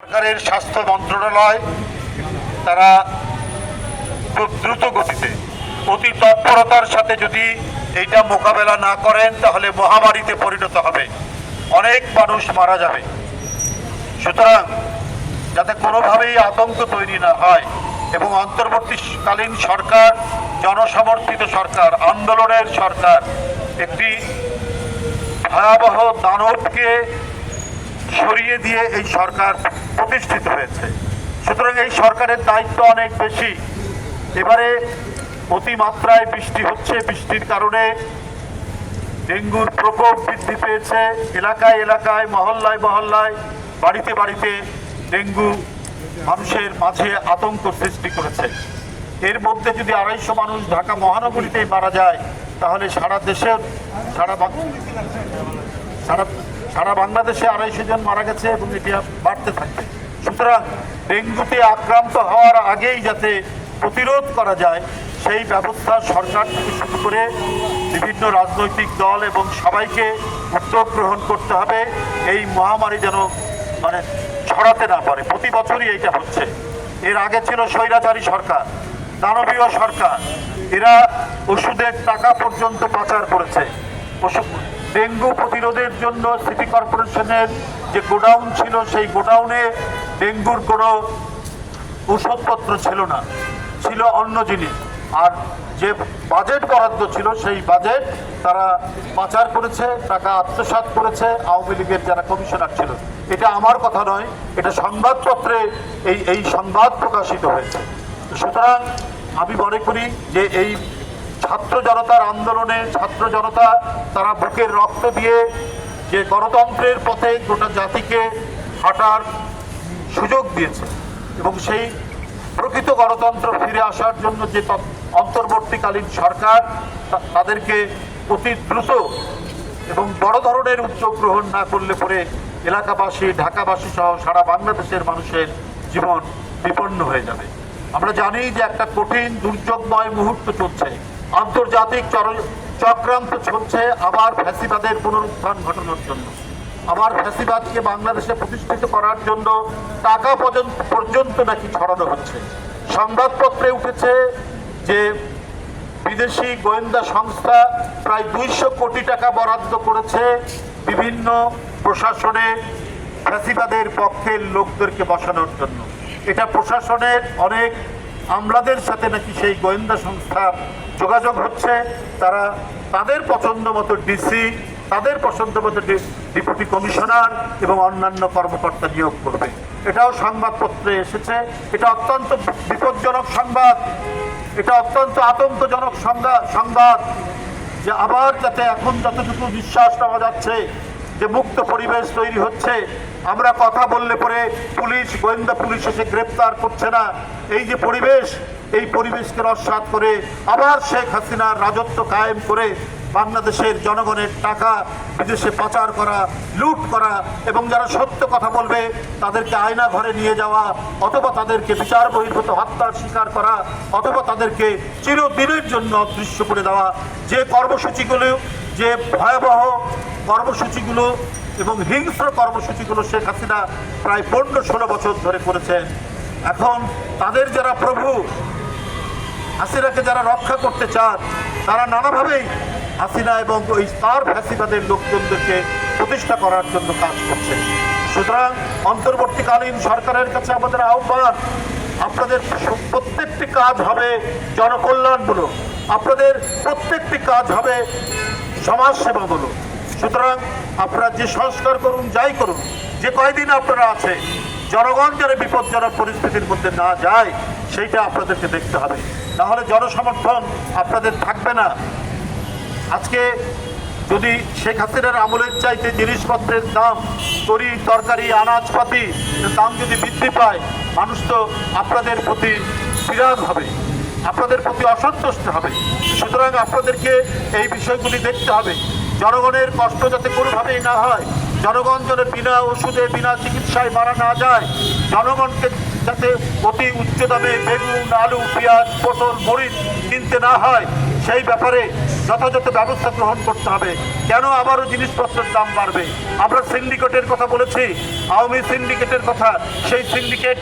সরকারের স্বাস্থ্য মন্ত্রণালয় তারা খুব দ্রুত গতিতে, অতি তৎপরতার সাথে যদি এইটা মোকাবেলা না করেন, তাহলে মহামারীতে পরিণত হবে। অনেক মানুষ মারা যাবে। সুতরাং যাতে কোনোভাবেই আতঙ্ক তৈরি না হয় এবং অন্তর্বর্তীকালীন সরকার, জনসমর্থিত সরকার, আন্দোলনের সরকার একটি ভয়াবহ দানবকে সরিয়ে দিয়ে এই সরকার প্রতিষ্ঠিত হয়েছে। সুতরাং এই সরকারের দায়িত্ব অনেক বেশি। এবারে অতিমাত্রায় বৃষ্টি হচ্ছে, বৃষ্টির কারণে ডেঙ্গুর প্রকোপ বৃদ্ধি পেয়েছে। এলাকায় এলাকায়, মহল্লায় মহল্লায় বাড়িতে বাড়িতে ডেঙ্গু মানুষের মাঝে আতঙ্ক সৃষ্টি করেছে। এর মধ্যে যদি আড়াইশো মানুষ ঢাকা মহানগরীতেই মারা যায়, তাহলে সারা দেশে সারা সারা সারা বাংলাদেশে আড়াইশো জন মারা গেছে এবং এটি বাড়তে থাকবে। সুতরাং ডেঙ্গুতে আক্রান্ত হওয়ার আগেই যাতে প্রতিরোধ করা যায়, সেই ব্যবস্থা সরকার থেকে শুরু করে বিভিন্ন রাজনৈতিক দল এবং সবাইকে উদ্যোগ গ্রহণ করতে হবে। এই মহামারী যেন মানে ছড়াতে না পারে। প্রতি বছরই এইটা হচ্ছে। এর আগে ছিল স্বৈরাচারী সরকার, দানবীয় সরকার। এরা ওষুধের টাকা পর্যন্ত পাচার করেছে। ডেঙ্গু প্রতিরোধের জন্য সিটি কর্পোরেশনের যে গোডাউন ছিল, সেই গোডাউনে ডেঙ্গুর কোনো ওষুধপত্র ছিল না, ছিল অন্য জিনিস। আর যে বাজেট বরাদ্দ ছিল, সেই বাজেট তারা পাচার করেছে, টাকা আত্মসাৎ করেছে, আওয়ামী লীগের যারা কমিশনার ছিল। এটা আমার কথা নয়, এটা সংবাদপত্রে এই এই সংবাদ প্রকাশিত হয়েছে। সুতরাং আমি মনে করি যে এই ছাত্র জনতার আন্দোলনে, ছাত্র জনতা তারা বুকের রক্ত দিয়ে যে গণতন্ত্রের পথে গোটা জাতিকে হাঁটার সুযোগ দিয়েছে এবং সেই প্রকৃত গণতন্ত্র ফিরে আসার জন্য যে অন্তর্বর্তীকালীন সরকার তাদেরকে অতি দ্রুত এবং বড় ধরনের উদ্যোগ গ্রহণ না করলে পরে এলাকাবাসী, ঢাকাবাসী সহ সারা বাংলাদেশের মানুষের জীবন বিপন্ন হয়ে যাবে। আমরা জানি যে একটা কঠিন, দুর্যোগময় মুহূর্ত চলছে। আন্তর্জাতিক চক্রান্ত চলছে আবার ফ্যাসিবাদের পুনরুত্থান ঘটানোর জন্য। আবার ফ্যাসিবাদকে বাংলাদেশে প্রতিষ্ঠিত করার জন্য টাকা পর্যন্ত নাকি ছড়ানো হচ্ছে। সংবাদপত্রে উঠেছে যে বিদেশি গোয়েন্দা সংস্থা প্রায় দুইশো কোটি টাকা বরাদ্দ করেছে বিভিন্ন প্রশাসনে ফ্যাসিবাদের পক্ষের লোকদেরকে বসানোর জন্য। এটা প্রশাসনের অনেক আমলাদের সাথে নাকি সেই গোয়েন্দা সংস্থার যোগাযোগ হচ্ছে, তারা তাদের পছন্দ মতো ডিসি, তাদের পছন্দ মতো ডেপুটি কমিশনার এবং অন্যান্য কর্মকর্তা নিয়োগ করবে। এটাও সংবাদপত্রে এসেছে। এটা অত্যন্ত বিপজ্জনক সংবাদ। এটা অত্যন্ত আতঙ্কজনক সংবাদ যে আবার যাতে এখন যতটুকু বিশ্বাস পাওয়া যাচ্ছে যে মুক্ত পরিবেশ তৈরি হচ্ছে আমরা কথা বললে পরে পুলিশ, গোয়েন্দা পুলিশ এসে গ্রেপ্তার করছে না। এই যে পরিবেশ, এই পরিবেশকে রসাত করে আবার শেখ হাসিনার রাজত্ব কায়েম করে বাংলাদেশের জনগণের টাকা বিদেশে পাচার করা, লুট করা এবং যারা সত্য কথা বলবে, তাদেরকে আয়না ঘরে নিয়ে যাওয়া অথবা তাদেরকে বিচার বহির্ভূত হত্যার শিকার করা অথবা তাদেরকে চিরদিনের জন্য অদৃশ্য করে দেওয়া, যে কর্মসূচিগুলো যে ভয়াবহ কর্মসূচিগুলো এবং হিংস্র কর্মসূচিগুলো শেখ হাসিনা প্রায় পনেরো ষোলো বছর ধরে করেছেন, এখন তাদের যারা প্রভু, হাসিনাকে যারা রক্ষা করতে চান, তারা নানাভাবেই হাসিনা এবং ওই তার ফ্যাসিবাদের লোকজনদেরকে প্রতিষ্ঠা করার জন্য কাজ করছে সুতরাং অন্তর্বর্তীকালীন সরকারের কাছে আমাদের আহ্বান আপনাদের প্রত্যেকটি কাজ হবে জনকল্যাণমূলক আপনাদের প্রত্যেকটি কাজ হবে সমাজসেবামূলক সুতরাং আপনারা যে সংস্কার করুন, যাই করুন, যে কয়দিন আপনারা আছে, জনগণ যেন বিপজ্জনক পরিস্থিতির মধ্যে না যায়, সেইটা আপনাদেরকে দেখতে হবে। নাহলে জনসমর্থন আপনাদের থাকবে না। আজকে যদি শেখ হাসিনার আমলের চাইতে জিনিসপত্রের দাম, তরি, তরকারি আনাজপাতি দাম যদি বৃদ্ধি পায়, মানুষ তো আপনাদের প্রতি বিরাজ হবে, আপনাদের প্রতি অসন্তুষ্ট হবে। সুতরাং আপনাদেরকে এই বিষয়গুলি দেখতে হবে। জনগণের কষ্ট যাতে কোনোভাবেই না হয়, জনগণ যেন বিনা ওষুধে, বিনা চিকিৎসায় মারা না যায়, জনগণকে যাতে অতি উচ্চ দামে বেগুন, আলু, পেঁয়াজ, পটল, মরিচ কিনতে না হয় সেই ব্যাপারে যথাযথ ব্যবস্থা গ্রহণ করতে হবে। কেন আবারও জিনিসপত্রের দাম বাড়বে? আমরা সিন্ডিকেটের কথা বলেছি। আওয়ামী সিন্ডিকেটের কথা। সেই সিন্ডিকেট